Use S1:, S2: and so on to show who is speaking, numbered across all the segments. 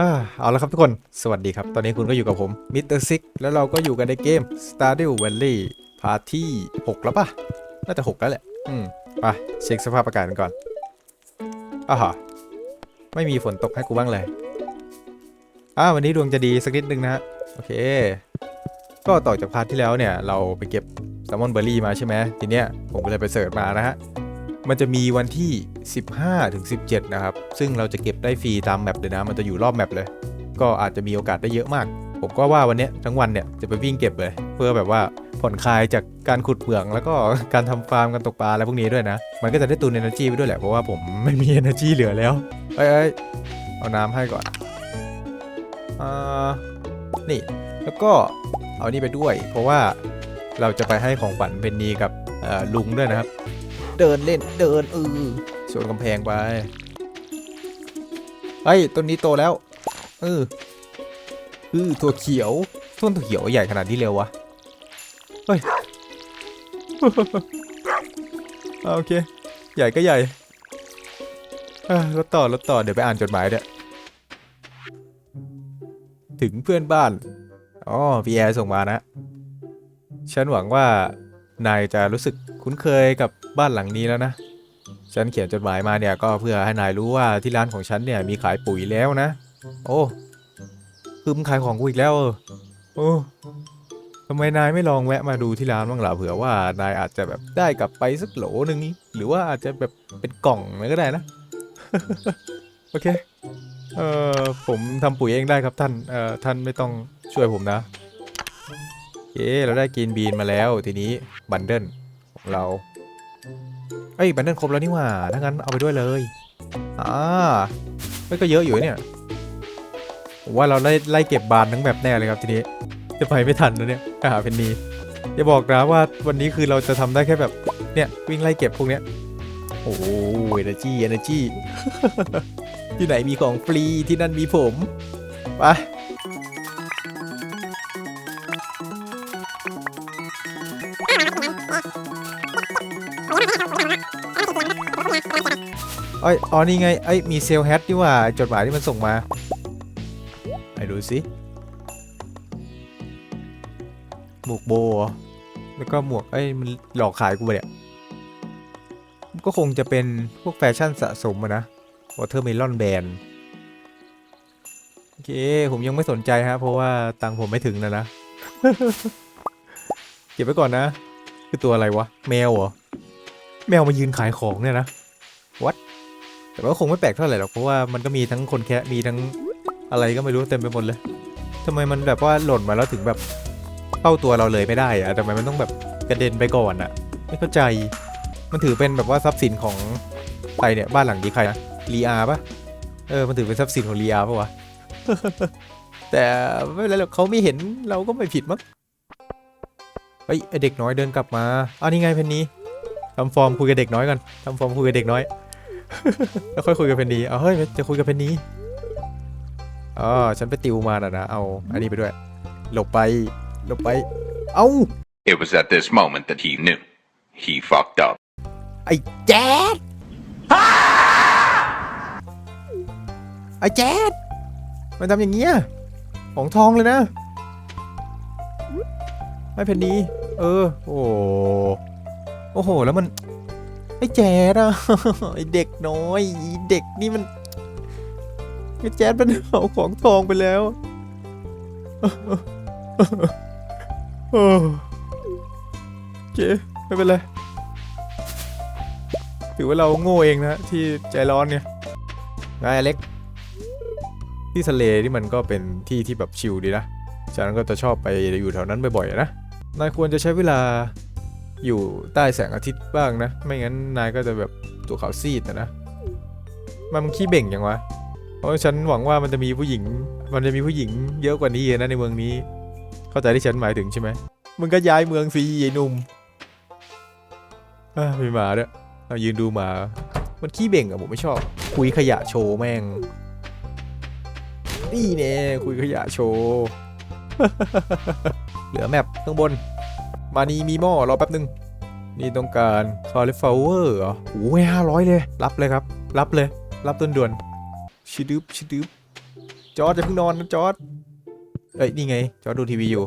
S1: อ่าเอาละครับทุกคน สวัสดีครับ ตอนนี้คุณก็อยู่กับผมมิสเตอร์ซิกแล้วเราก็อยู่กันในเกม Stardew Valley พาร์ทที่ 6 แล้วปะน่าจะ 6 แล้วแหละ อืม ไป เช็คสภาพอากาศกันก่อนอ่าฮะไม่มีฝนตกให้กูบ้างเลยอ่าวันนี้ดวงจะดีสักนิดนึงนะฮะ โอเค ก็ต่อจากพาร์ทที่แล้วเนี่ย เราไปเก็บแซลมอนเบอร์รี่มาใช่ไหมทีเนี้ยผมก็เลยไปเสิร์ชมานะฮะ มันจะมีวันที่ 15ถึง17 นะครับ ซึ่งเราจะเก็บได้ฟรีตามแมปเลยนะ มันจะอยู่รอบแมปเลย ก็อาจจะมีโอกาสได้เยอะมาก ผมก็ว่าวันเนี้ยทั้งวันเนี่ยจะไปวิ่งเก็บเลย เพื่อแบบว่าผ่อนคลายจากการขุดเหมืองแล้วก็การทำฟาร์มการตกปลาอะไรพวกนี้ด้วยนะ มันก็จะได้ตุน energy ไปด้วยแหละ เพราะว่าผมไม่มี energy เหลือแล้ว เอ้ยเอ้ยเอาน้ำให้ก่อน อ่า นี่ แล้วก็เอานี่ไปด้วย เพราะว่าเราจะไปให้ของขวัญเพนนีกับลุงด้วยนะครับ เดินเล่นเดินเออสวนกำแพงไปเฮ้ยต้นนี้โตแล้วเออเออถั่วเขียวต้นถั่วเขียวใหญ่ขนาดนี้เร็ววะเฮ้ยโอเค ใหญ่ก็ใหญ่อะรถต่อรถต่อเดี๋ยวไปอ่านจดหมายเด้อถึงเพื่อนบ้าน อ๋อพีแอร์ส่งมานะ ฉันหวังว่านายจะรู้สึกคุ้นเคยกับ บ้านหลังนี้แล้วนะ ฉันเขียนจดหมายมาเนี่ยก็เพื่อให้นายรู้ว่าที่ร้านของฉันเนี่ยมีขายปุ๋ยแล้วนะ โอ้คือมึงขายของกูอีกแล้วเออโอ้ทำไมนายไม่ลองแวะมาดูที่ร้านบ้างล่ะเผื่อว่านายอาจจะแบบได้กลับไปสักโหลหนึ่งหรือว่าอาจจะแบบเป็นกล่องอะไรก็ได้นะ โอเค เอ่อผมทำปุ๋ยเองได้ครับท่าน เอ่อท่านไม่ต้องช่วยผมนะโอเคเราได้กินบีนมาแล้วทีนี้บันเดิลของเรา เอ้ยบันเดิลครบแล้วนี่หว่าถ้างั้นเอาไปด้วยเลยอ่าไม่ก็เยอะอยู่เนี่ยผมว่าเราไล่ไล่เก็บบานทั้งแบบแน่เลยครับทีนี้จะไปไม่ทันนะเนี่ยไปหาเพนนีอย่าบอกนะว่าวันนี้คือเราจะทำได้แค่แบบเนี่ยวิ่งไล่เก็บพวกเนี้ยโอ้ย e อ e r จีเอเนจีที่ไหนมีของฟรีที่นั่นมีผมไป เอ้ยอ๋อนี่ไงเอ้ยมีเซลแฮทนี่ว่าจดหมายที่มันส่งมาไหนดูสิหมวกโบแล้วก็หมวกเอ้ยมันหลอกขายกูไปเนี่ยก็คงจะเป็นพวกแฟชั่นสะสมอะนะ Watermelon Band โอเค ผมยังไม่สนใจฮะ เพราะว่าตังค์ผมไม่ถึงนะนะ เก็บไว้ก่อนนะ คือตัวอะไรวะ แมวเหรอ แมวมายืนขายของเนี่ยนะ What แต่ว่าคงไม่แปลกเท่าไหร่หรอกเพราะว่ามันก็มีทั้งคนแคะมีทั้งอะไรก็ไม่รู้เต็มไปหมดเลยทำไมมันแบบว่าหล่นมาแล้วถึงแบบเข้าตัวเราเลยไม่ได้อะทำไมมันต้องแบบกระเด็นไปก่อนอะไม่เข้าใจ มันถือเป็นแบบว่าทรัพย์สินของใครเนี่ยบ้านหลังนี้ใครนะลีอาปะเออมันถือเป็นทรัพย์สินของลีอาปะวะแต่ไม่เป็นไรหรอกเขาไม่เห็นเราก็ไม่ผิดมั้งเฮ้ยไอเด็กน้อยเดินกลับมาอ้าวนี่ไงเพนนีทำฟอร์มคุยกับเด็กน้อยกันทำฟอร์มคุยกับเด็กน้อย แล้วค่อยคุยกับเพนนีเอาเฮ้ยจะคุยกับเพนนีอ๋อฉันไปติวมาน่ะนะ เอา อันนี้ไปด้วย หลบไป หลบไป เอ้า
S2: It was at this moment that he knew. He fucked up.
S1: ไอ้แจ๊ดไอ้แจ๊ดมันทำอย่างเงี้ย ของทองเลยนะ ไม่เพนนีเออ โอ้โหโอ้โหแล้วมัน ไอ้แจ๊ดอะไอ้เด็กน้อยเด็กนี่มันไอ้แจ๊ดมันเอาของทองไปแล้วโอ้โอเคไม่เป็นไรถือว่าเราโง่เองนะที่ใจร้อนเนี่ยไงอเล็ก ที่ทะเลที่มันก็เป็นที่ที่แบบชิลดีนะฉันก็จะชอบไปอยู่แถวนั้นบ่อยๆนะนายควรจะใช้เวลา อยู่ใต้แสงอาทิตย์บ้างนะ ไม่งั้นนายก็จะแบบตัวขาวซีดนะนะ มันขี้เบ่งยังวะ เพราะฉันหวังว่ามันจะมีผู้หญิง มันจะมีผู้หญิงเยอะกว่านี้นะในเมืองนี้ เข้าใจที่ฉันหมายถึงใช่ไหม มึงก็ย้ายเมืองสิไอ้หนุ่มมีหมาด้วยเรายืนดูหมา มันขี้เบ่งอะผมไม่ชอบ คุยขยะโชว์แม่ง นี่เนี่ยคุยขยะโชว์ เหลือแมปข้างบน มานีมีหม้อรอแป๊บนึง นี่ต้องการคาลิฟลาวเวอร์เหรอโอ้ยห้าร้อยเลย รับเลยครับ รับเลย รับต้นด่วนชิดึบชิดึบจอร์ดจะเพิ่งนอนนะจอร์ดเอ้ยนี่ไง จอร์ดดูทีวีอยู่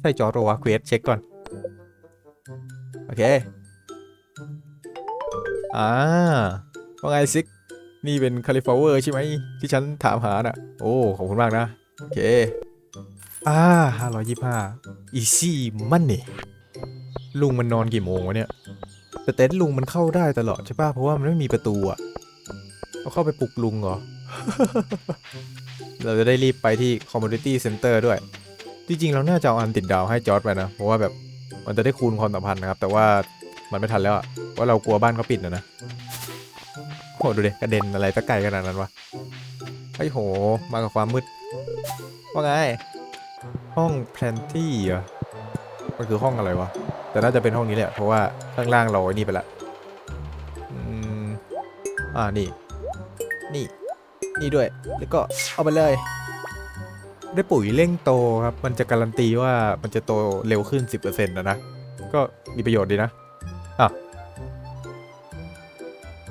S1: ใช่จอร์ดโรวะเควสเช็คก่อน โอเค อ่าว่าไงซิก นี่เป็นคาลิฟลาเวอร์ใช่ไหมที่ฉันถามหาน่ะ โอ้ ขอบคุณมากนะ โอเค อ่าห้าร้อยยี่ห้าอีซี่มันนี่ลุงมันนอนกี่โมงวะเนี่ย แต่เต็นท์ลุงมันเข้าได้ตลอดใช่ป่ะ เพราะว่ามันไม่มีประตูอะเราเข้าไปปลุกลุงเหรอ เราจะได้รีบไปที่ Community Center ด้วย จริงๆ เราน่าจะเอาอันติดดาวให้จอร์ดไปนะ เพราะว่าแบบมันจะได้คูณความสัมพันธ์นะครับ แต่ว่ามันไม่ทันแล้วอะเพราเรากลัวบ้านเขาปิดนะนะโหดูดิกระเด็นอะไรตะไกลขนาดนั้นวะไอ้ยโห มากับความมืด ว่าไง ห้องแพลนที่เหรอมันคือห้องอะไรวะ แต่น่าจะเป็นห้องนี้แหละ เพราะว่าข้างล่างเราไอ้นี่ไปละอืมอ่า นี่ นี่ นี่ด้วย แล้วก็เอาไปเลย ได้ปุ๋ยเร่งโตครับ มันจะการันตีว่ามันจะโตเร็วขึ้น 10%นะนะ ก็มีประโยชน์ดีนะ อะ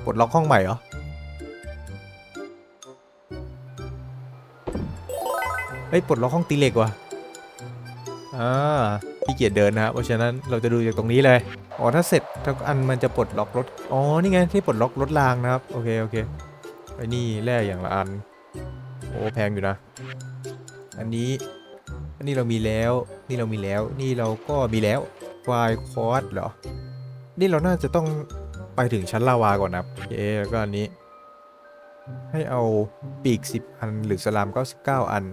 S1: ปลดล็อกห้องใหม่เหรอ เฮ้ยปลดล็อกห้องตีเหล็กว่ะอ่าพี่เกียจเดินนะครับเพราะฉะนั้นเราจะดูจากตรงนี้เลยอ๋อถ้าเสร็จทุกอันมันจะปลดล็อกรถอ๋อนี่ไงที่ปลดล็อกรถรางนะครับโอเคโอเคไอ้นี่แร่อย่างละอันโอ้แพงอยู่นะ อันนี้อันนี้เรามีแล้วนี่เรามีแล้ว นี่เราก็มีแล้วควายคอร์สเหรอ นี่เราน่าจะต้องไปถึงชั้นลาวาก่อนนะโอเคแล้วก็อันนี้ ให้เอาปีก 10 อันหรือสลาม 99 อัน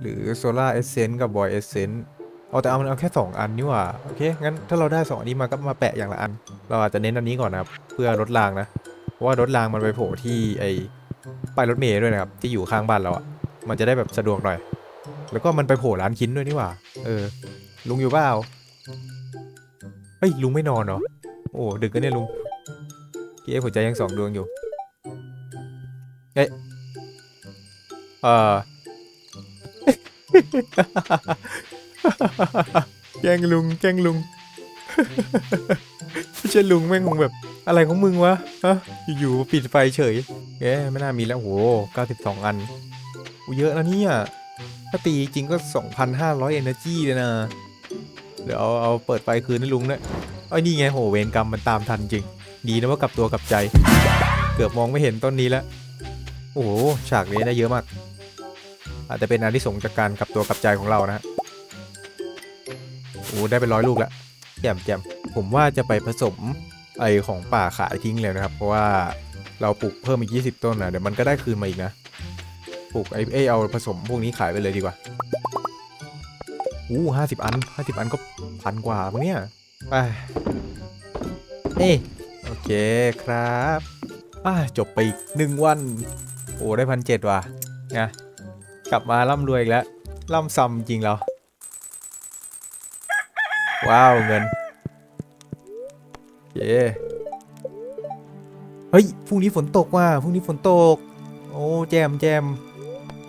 S1: หรือโซล่าเอเซนกับบอยเอเซนเอาแต่เอามันเอาแค่ 2 อันนี่หว่าโอเคงั้นถ้าเราได้ 2 อันนี้มาก็มาแปะอย่างละอัน เราอาจจะเน้นอันนี้ก่อนนะครับ เพื่อลดรางนะ เพราะว่ารถรางมันไปโผล่ที่ไอป้ายรถเมล์ด้วยนะครับ ที่อยู่ข้างบ้านเราอะ่ะมันจะได้แบบสะดวกหน่อย แล้วก็มันไปโผล่ร้านคินด้วยนี่หว่า เออ ลุงอยู่เปล่าเฮ้ยลุงไม่นอนเหรอ โอ้ดึกกันเนี่ยลุงเกี้หัวใจยังสองดวงอยู่ เอ๊ะเออ แกล้งลุงแกล้งลุงไม่ใช่ลุงแม่งคงแบบอะไรของมึงวะฮะอยู่ๆปิดไฟเฉยแกไม่น่ามีแล้วโห92 อันอูเยอะนะเนี่ยถ้าตีจริงก็ 2,500 energy เลยนะ เดี๋ยวเอาเอาเปิดไฟคืนให้ลุงด้วยเอ้ยนี่ไงโหเวรกรรมมันตามทันจริง ดีนะว่ากลับตัวกลับใจ เกือบมองไม่เห็นต้นนี้แล้ว โอ้โหฉากนี้ได้เยอะมาก อาจจะเป็นอานิสงส์จากการกลับตัวกลับใจของเรานะฮะโอ้ได้เป็นร้อยลูกแล้วแจ่มแจ่มผมว่าจะไปผสมไอของป่าขายทิ้งเลยนะครับ เพราะว่าเราปลูกเพิ่มอีก 20 ต้นนะเดี๋ยวมันก็ได้คืนมาอีกนะปลูกไอเอเอาผสมพวกนี้ขายไปเลยดีกว่าอู้ห้าสิบอันห้าสิบอันก็พันกว่าปะเนี่ยไปนี่โอเคครับอ่าจบไปอีกหนึ่งวัน โอ้ได้พันเจ็ดว่ะไง กลับมาร่ำรวยอีกแล้วร่ำซ้ำจริงแล้วว้าวเงินเย้เฮ้ยพรุ่งนี้ฝนตกว่ะพรุ่งนี้ฝนตก โอ้แจมแจม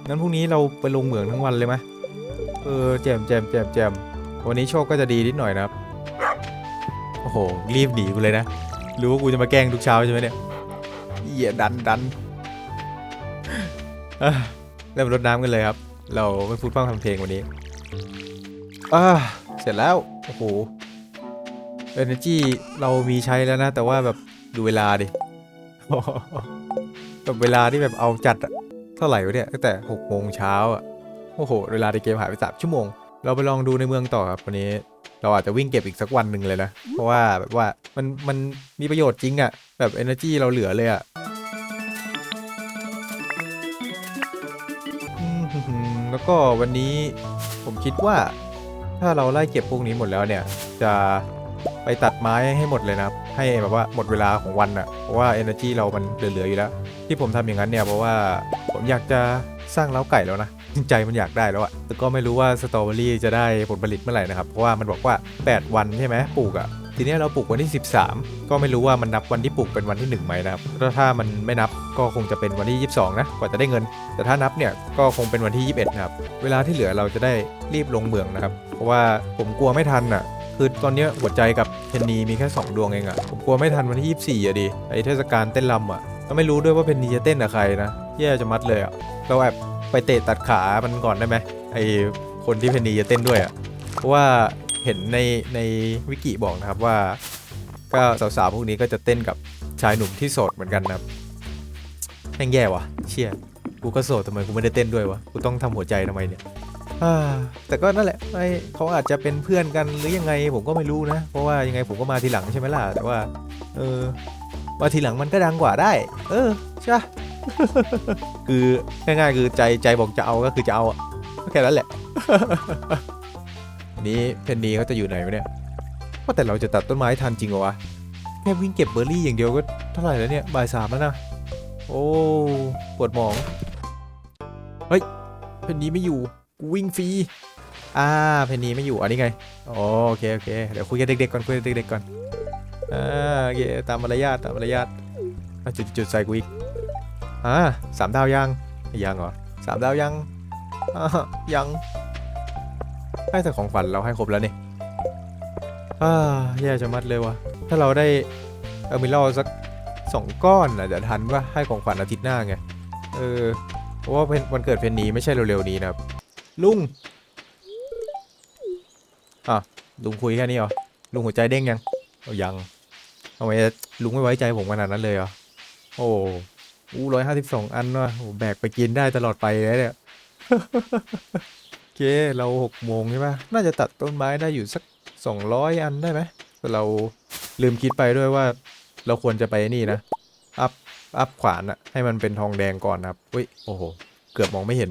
S1: งั้นพรุ่งนี้เราไปลงเหมืองทั้งวันเลยไหมเออแจมแจมแจมแจมวันนี้โชคก็จะดีนิดหน่อยนะครับโอ้โหรีบหนีกูเลยนะรู้ว่ากูจะมาแกล้งทุกเช้าใช่ไหมเนี่ยเหี้ยดันดัน เริ่มรดน้ำกันเลยครับ เราไม่พูดพร่ำทำเพลงวันนี้อ่าเสร็จแล้ว โอ้โห energy เรามีใช้แล้วนะ แต่ว่าแบบดูเวลาดิแบบเวลาที่แบบเอาจัดเท่าไหร่วะเนี่ยตั้งแต่หกโมงเช้าอะโอ้โห เวลาในเกมหายไปสามชั่วโมง เราไปลองดูในเมืองต่อครับวันนี้ เราอาจจะวิ่งเก็บอีกสักวันหนึ่งเลยนะ เพราะว่าแบบว่ามันมันมีประโยชน์จริงอะแบบ energy เราเหลือเลยอะ แล้วก็วันนี้ผมคิดว่าถ้าเราไล่เก็บพวกนี้หมดแล้วเนี่ย จะไปตัดไม้ให้หมดเลยนะให้แบบว่าหมดเวลาของวันอะเพราะว่า energy เรามันเหลือๆอยู่แล้ว ที่ผมทำอย่างนั้นเนี่ยเพราะว่าผมอยากจะสร้างเล้าไก่แล้วนะใจมันอยากได้แล้วอะแต่ก็ไม่รู้ว่าสตรอเบอรี่จะได้ผลผลิตเมื่อไหร่นะครับเพราะว่ามันบอกว่า 8 วันใช่ไหมปลูกอะทีนี้เราปลูกวันที่ 13 ก็ไม่รู้ว่ามันนับวันที่ปลูกเป็นวันที่1ไหมนะครับถ้ามันไม่นับ ก็คงจะเป็นวันที่ 22 นะกว่าจะได้เงิน แต่ถ้านับเนี่ยก็คงเป็นวันที่ 21 นะครับ เวลาที่เหลือเราจะได้รีบลงเมืองนะครับ เพราะว่าผมกลัวไม่ทันอะคือตอนเนี้ยหัวใจกับเทนนีมีแค่ 2 ดวงเองอะผมกลัวไม่ทันวันที่ 24อะดิไอเทศกาลเต้นรำอะก็ไม่รู้ด้วยว่าเพนนีจะเต้นกับใครนะแย่จะมัดเลยอะเราแอบไปเตะตัดขามันก่อนได้ไหมไอคนที่เพนนีจะเต้นด้วยอะ่ะเพราะว่าเห็นในในวิกิบอกนะครับว่า ก็สาวๆพวกนี้ก็จะเต้นกับชายหนุ่มที่โสดเหมือนกันนะครับ แม่งแย่วะเชี่ยกูก็โสดทำไมกูไม่ได้เต้นด้วยวะกูต้องทำหัวใจทำไมเนี่ยแต่ก็นั่นแหละไอเขาอาจจะเป็นเพื่อนกันหรือยังไงผมก็ไม่รู้นะ เพราะว่ายังไงผมก็มาทีหลังใช่ไหมล่ะแต่ว่า เออมาทีหลังมันก็ดังกว่าได้ เออใช่ปะคือง่ายๆคือใจใจบอกจะเอาก็คือจะเอาแค่นั้นแหละนนี้เพนนีเขาจะอยู่ไหนวะเนี่ยว่าแต่เราจะตัดต้นไม้ทันจริงเหรอวะแค่วิ่งเก็บเบอร์รี่อย่างเดียวก็เท่าไหร่แล้วเนี่ยบ่ายสามแล้วนะ โอ้ปวดหมอง เฮ้ยเพนนี้ไม่อยู่กูวิ่งฟรีอ่าเพนนี้ไม่อยู่อันนี้ไงโอเคโอเคเดี๋ยวคุยกับเด็กๆก่อนคุยกับเด็กๆก่อนอ่าโอเคตามมารยาทตามมารยาทจุดจุดใส่กูอีกอ่าสามดาวยังยังเหรอสามดาวยังอ่ายังให้แต่ของฝันเราให้ครบแล้วนี่อ่าแย่จะมัดเลยวะถ้าเราได้เออมิลเลสัก สองก้อนอะจะทันว่าให้ของขวัญอาทิตย์หน้าไง เออ เพราะว่าเป็นวันเกิดเพนนีไม่ใช่เร็วๆนี้นะครับ ลุง อะ ลุงคุยแค่นี้เหรอ ลุงหัวใจเด้งยังเอายังทำไมลุงไม่ไว้ใจผมขนาดนั้นเลยเหรอ โอ้อู้ร้อยห้าสิบสองอันว่ะโอ้แบกไปกินได้ตลอดไปเลยเนี่ยโอเค เราหกโมงใช่ปะน่าจะตัดต้นไม้ได้อยู่สักสองร้อยอันได้ไหมแต่เราลืมคิดไปด้วยว่า เราควรจะไปนี่นะ อัพ อัพขวานอะให้มันเป็นทองแดงก่อนนะครับอุ้ย โอ้โห เกือบมองไม่เห็น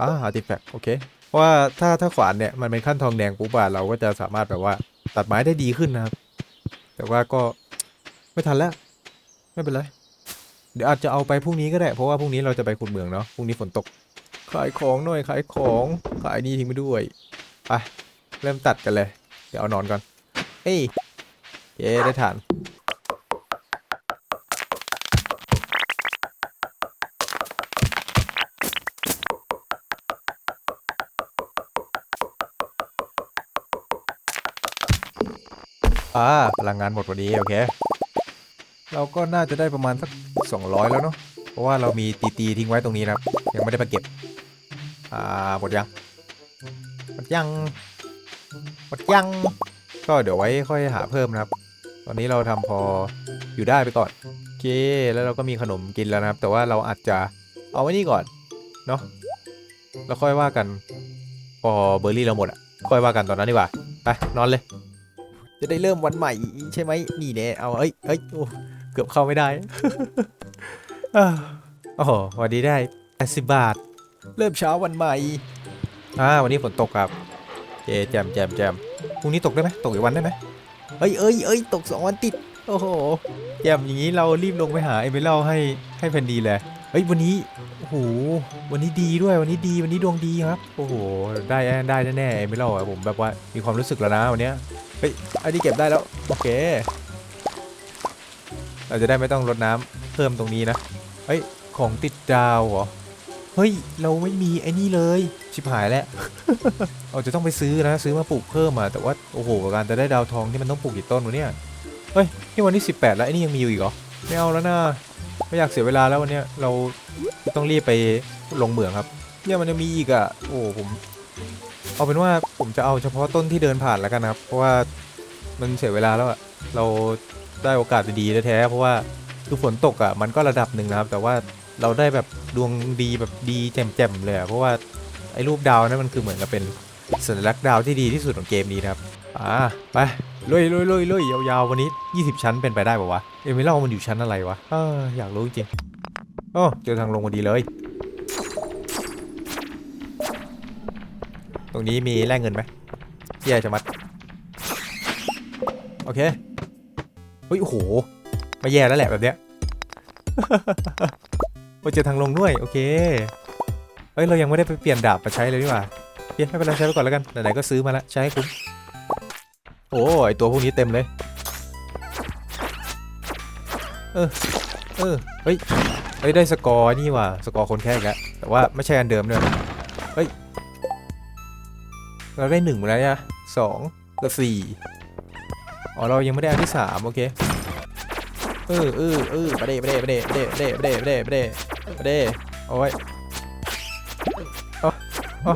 S1: อ่าอาร์ติแฟกต์โอเค เพราะว่าถ้าถ้าขวานเนี่ย มันเป็นขั้นทองแดงปุ๊บอะเราก็จะสามารถแบบว่า ตัดไม้ได้ดีขึ้นนะครับ แต่ว่าก็ไม่ทันแล้ว ไม่เป็นไร เดี๋ยวอาจจะเอาไปพรุ่งนี้ก็ได้ เพราะว่าพรุ่งนี้เราจะไปขุดเหมืองเนาะ พรุ่งนี้ฝนตก ขายของหน่อย ขายของ ขายนี่ทิ้งไปด้วย ไป เริ่มตัดกันเลย เดี๋ยวเอานอนก่อน เอ้ย เย้ได้ฐาน อ่า พลังงานหมดพอดี โอเค เราก็น่าจะได้ประมาณสัก 200 แล้วเนาะ เพราะว่าเรามีตีตีทิ้งไว้ตรงนี้นะครับ ยังไม่ได้ไปเก็บ อ่า หมดยัง หมดยัง หมดยัง ก็เดี๋ยวไว้ค่อยหาเพิ่มนะครับ ตอนนี้เราทำพออยู่ได้ไปก่อนโอเคแล้วเราก็มีขนมกินแล้วนะครับ แต่ว่าเราอาจจะเอาไว้นี่ก่อนเนาะแล้วค่อยว่ากันพอเบอร์รี่เราหมดอะค่อยว่ากันตอนนั้นดีกว่าไปนอนเลย จะได้เริ่มวันใหม่ใช่ไหมนี่แน่เอาเอ้ยเอ้ยโอ้เกือบเข้าไม่ได้อ้าวโอ้โหวันนี้ได้80บาท เริ่มเช้าวันใหม่อ่าวันนี้ฝนตกครับเจแจมแจมแจมพรุ่งนี้ตกได้ไหมตกอีกวันได้ไหม เอ้ยเอ้ยเอ้ยตกสองวันติด โอ้โหแจมอย่างนี้เรารีบลงไปหาเอเมเล่าให้ให้แผ่นดีเลยเฮ้ยวันนี้โอ้โหวันนี้ดีด้วยวันนี้ดีวันนี้ดวงดีครับ โอ้โห ได้ได้แน่ๆเอเมเล่าผมแบบว่ามีความรู้สึกแล้วนะวันเนี้ยเฮ้ยอันนี้เก็บได้แล้วโอเค เราจะได้ไม่ต้องรดน้ำเพิ่มตรงนี้นะเฮ้ยของติดดาวเหรอเฮ้ยเราไม่มีไอ้นี่เลย ชิบหายแล้วเราจะต้องไปซื้อนะ ซื้อมาปลูกเพิ่มอะแต่ว่าโอ้โหการจะได้ดาวทองที่มันต้องปลูกกี่ต้นวะเนี่ยเฮ้ยนี่วันที่18 แล้วไอ้นี่ยังมีอยู่อีกเหรอไม่เอาแล้วนะไม่อยากเสียเวลาแล้ววันเนี้ยเราต้องรีบไปลงเหมืองครับเนี่ยมันจะมีอีกอะโอ้ผมเอาเป็นว่าผมจะเอาเฉพาะต้นที่เดินผ่านแล้วกันนะครับ เพราะว่ามันเสียเวลาแล้วอะเราได้โอกาสดีๆแท้ๆเพราะว่าคือฝนตกอะมันก็ระดับหนึ่งนะครับ แต่ว่าเราได้แบบดวงดีแบบดีแจ่มๆเลยเพราะว่า ไอ้รูปดาวนั่นมันคือเหมือนกับเป็นสัญลักษณ์ดาวที่ดีที่สุดของเกมนี้นะครับ อ่า ไปลุยลุยลุยลุยยาวๆ วันนี้ 20 ชั้นเป็นไปได้ป่าวะ เอมิเล่ามันอยู่ชั้นอะไรวะเอออยากรู้จริงโอ้เจอทางลงพอดีเลย ตรงนี้มีแลกเงินไหมแย่จะมัด โอเค เฮ้ย โอ้โหม่แย่แล้วแหละแบบเนี้ยโอ้เจอทางลงด้วย โอเค เอ้ยเรายังไม่ได้ไปเปลี่ยนดาบมาใช้เลยนี่หว่าเปลี่ยนไม่เป็นไรใช้ไปก่อนแล้วกันไหนๆก็ซื้อมาแล้วใช้ให้คุ้มโอ้ไอตัวพวกนี้เต็มเลยเออเออเฮ้ยเฮ้ยได้สกอร์นี่ว่ะสกอร์คนแค่กแล้วแต่ว่าไม่ใช่อันเดิมด้วยเฮ้ยเราได้หนึ่งมาแล้วเนี่ยสองกับสี่อ๋อเรายังไม่ได้อันที่สามโอเคเออเออเออไปเด้ไปเด้ไปเด้ไปเด้ไปเด้ไปเด้ไปเด้ไปเด้เดโอ้ย โอ้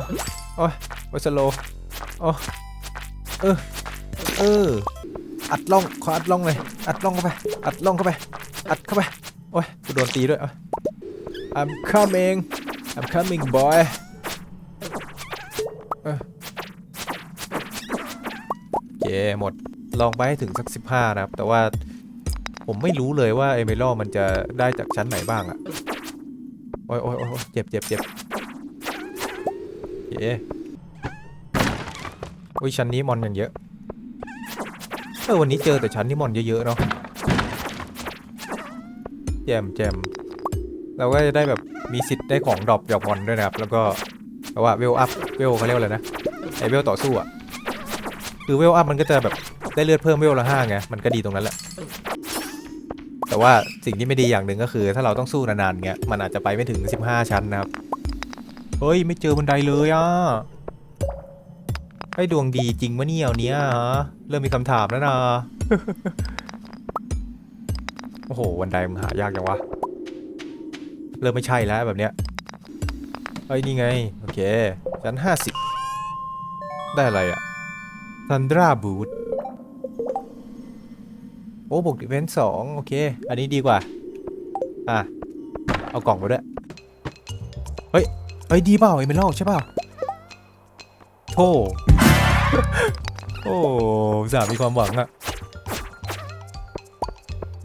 S1: โอ้ยโอ้ยสโลโอ้เออ เออ อัดล่อง ขออัดล่องเลย อัดล่องเข้าไป อัดล่องเข้าไป อัดเข้าไป โอ้ยกูโดนตีด้วยเอา I'm coming I'm coming boy เออโอเคหมด ลองไปให้ถึงสัก 15 นะครับ แต่ว่าผมไม่รู้เลยว่าเอเมลมันจะได้จากชั้นไหนบ้างอะโอ้ยโอ้ยโอ้ยเจ็บเจ็บเจ็บ โอเคอุ้ยชั้นนี้มอนอย่างเยอะเออวันนี้เจอแต่ชั้นที่มอนเยอะๆเนาะแจมแจมเราก็จะได้แบบมีสิทธิ์ได้ของดรอปจากมอนด้วยนะครับ แล้วก็แต่ว่าเวลอัพเวลเขาเรียกอะไรนะไอเวลต่อสู้อะคือเวลอัพมันก็จะแบบได้เลือดเพิ่มเวลละห้าไงมันก็ดีตรงนั้นแหละแต่ว่าสิ่งที่ไม่ดีอย่างหนึ่งก็คือ ถ้าเราต้องสู้นานๆเงี้ยมันอาจจะไปไม่ถึง 15 ชั้นนะครับ เฮ้ย ไม่เจอบันไดเลยอะไอ้ดวงดีจริงมะเนี่ยเนี้ยฮะ เริ่มมีคำถามแล้วนะ โอ้โหบันไดมันหายากจังวะ เริ่มไม่ใช่แล้วแบบเนี้ยเฮ้นี่ไง โอเคชั้น50ได้อะไรอะทันดราบูทโอ้บวกดิเวนสองโอเค อันนี้ดีกว่า อะ เอากล่องไปด้วย เฮ้ย เฮ้ยดีเปล่าเอเมอรัลใช่เปล่าโธ่โอ้สามีความหวังอะ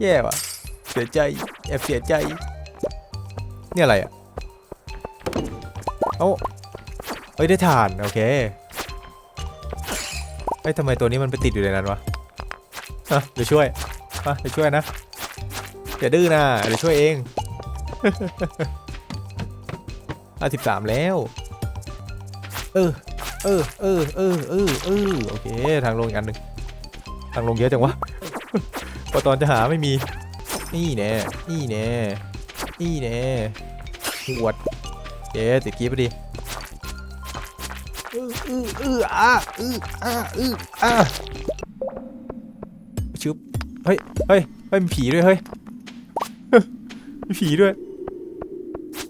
S1: แย่ว่ะเสียใจแอบเสียใจ นี่อะไรอะเอ้าเฮ้ยได้ถ่าน โอเคเฮ้ยทำไมตัวนี้มันไปติดอยู่ในนั้นวะอะเดี๋ยวช่วยมาเดี๋ยวช่วยนะอย่าดื้อนะเดี๋ยวช่วยเอง อะสิบสามแล้ว เออ เออ เออ เออ เออ เออ โอเค ทางลงอีกอันหนึ่งทางลงเยอะจังวะ พอตอนจะหาไม่มี นี่แน่ นี่แน่ นี่แน่หวดเจ๊ติดกีบไปดิอืออืออืออะอืออะอืออะชึบเฮ้ย เฮ้ย เฮ้ยมีผีด้วย เฮ้ย มีผีด้วย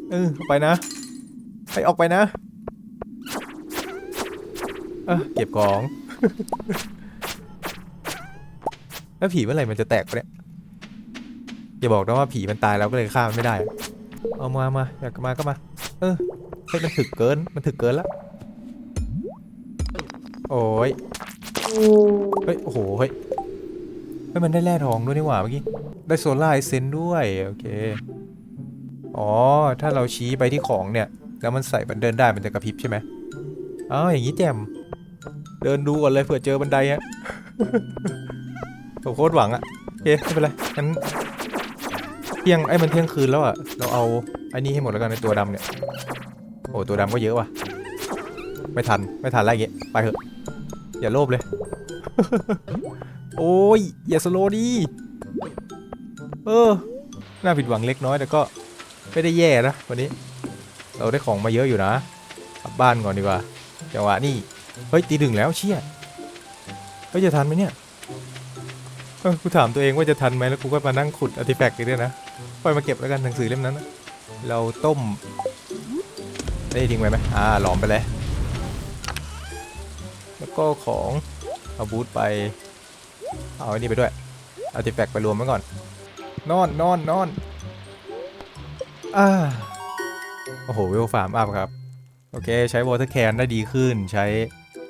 S1: เออไปนะ ไปออกไปนะ เออเก็บของ แล้วผีเมื่อไหร่มันจะแตกปเนี่ยอย่าบอกนะว่าผีมันตายแล้วก็เลยฆ่ามันไม่ได้ เอามามาอยากมาก็มา เออเฮ้ยมันถึกเกิน มันถึกเกินละโอ้ย เฮ้ย โอ้โห เฮ้ยเฮ้ยมันได้แร่ทองด้วยนี่หว่าเมื่อกี้ ได้โซล่าไอเซนด้วย โอเค อ๋อ ถ้าเราชี้ไปที่ของเนี่ย แล้วมันใส่มันเดินได้มันจะกระพริบใช่ไหมอ๋ออย่างนี้แจ่มเดินดูก่อนเลยเผื่อเจอบันไดฮะผมโคตรหวังอะโอเคไม่เป็นไรงั้นเที่ยงไอ้มันเที่ยงคืนแล้วอะเราเอาไอ้นี่ให้หมดแล้วกันในตัวดำเนี่ยโอ้ตัวดำก็เยอะว่ะไม่ทันไม่ทันแล้วอย่างงี้ไปเถอะ อย่าโลภเลย โอ้ยอย่าสโลดีเออน่าผิดหวังเล็กน้อยแต่ก็ไม่ได้แย่นะวันนี้ เราได้ของมาเยอะอยู่นะกลับบ้านก่อนดีกว่าจังหวะนี่เฮ้ยตีหนึ่งแล้วเชี่ยเฮ้ยจะทันไหมเนี่ยเออกูถามตัวเองว่าจะทันไหมแล้วกูก็มานั่งขุดอาร์ติแฟกต์อีกด้วยนะปล่อยมาเก็บแล้วกันหนังสือเล่มนั้นนะเราต้มได้ทิ้งไว้ไหมอ่าหลอมไปเลยแล้วก็ของเอาบูทไปเอาไอ้นี่ไปด้วยอาติแฟกต์ไปรวมไว้ก่อนนอนนอนนอนอ่า โอ้โหเวลฟาร์มอัพครับ โอเค ใช้วอเตอร์แคนได้ดีขึ้น ใช้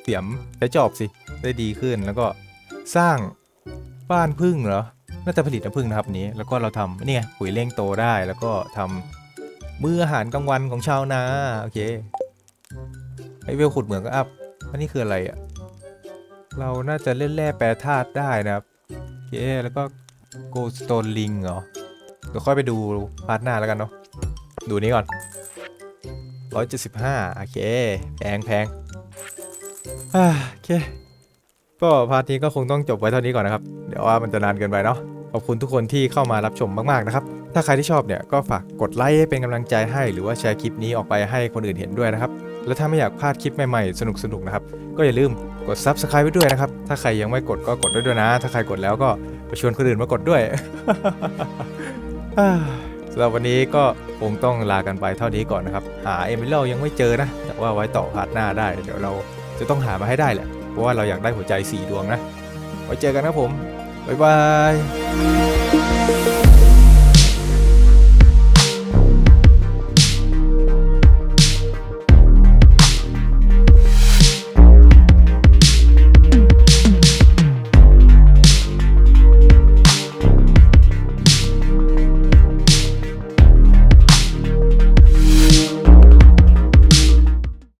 S1: เสียมใช้จอบสิได้ดีขึ้นแล้วก็สร้างบ้านพึ่งเหรอ น่าจะผลิตน้ำพึ่งนะครับนี้ แล้วก็เราทำนี่ไงปุ๋ยเร่งโตได้ แล้วก็ทำมื้ออาหารกลางวันของชาวนาโอเคไอเวลขุดเหมืองก็อัพอันนี้คืออะไรอะ เราน่าจะเล่นแร่แปรธาตุได้นะครับโอเคแล้วก็โกสโตนลิงเหรอเดี๋ยวค่อยไปดูพาร์ทหน้าแล้วกันเนาะดูนี้ก่อน 175โอเค แพงแพงอ่าโอเค ก็พาร์ทนี้ก็คงต้องจบไว้เท่านี้ก่อนนะครับ เดี๋ยวว่ามันจะนานเกินไปเนาะ ขอบคุณทุกคนที่เข้ามารับชมมากๆนะครับ ถ้าใครที่ชอบเนี่ยก็ฝากกดไลค์ให้เป็นกำลังใจให้ หรือว่าแชร์คลิปนี้ออกไปให้คนอื่นเห็นด้วยนะครับ แล้วถ้าไม่อยากพลาดคลิปใหม่ๆ สนุกๆนะครับ ก็อย่าลืมกด Subscribe ไว้ด้วยนะครับ ถ้าใครยังไม่กดก็กดด้วยด้วยนะ ถ้าใครกดแล้วก็ไปชวนคนอื่นมากดด้วยอ่า สำหรับวันนี้ก็คงต้องลากันไปเท่านี้ก่อนนะครับ หาเอมิเลยังไม่เจอนะ แต่ว่าไว้ต่อพาร์ทหน้าได้ เดี๋ยวเราจะต้องหามาให้ได้แหละ เพราะว่าเราอยากได้หัวใจ 4 ดวงนะ ไว้เจอกันนะผม บ๊ายบาย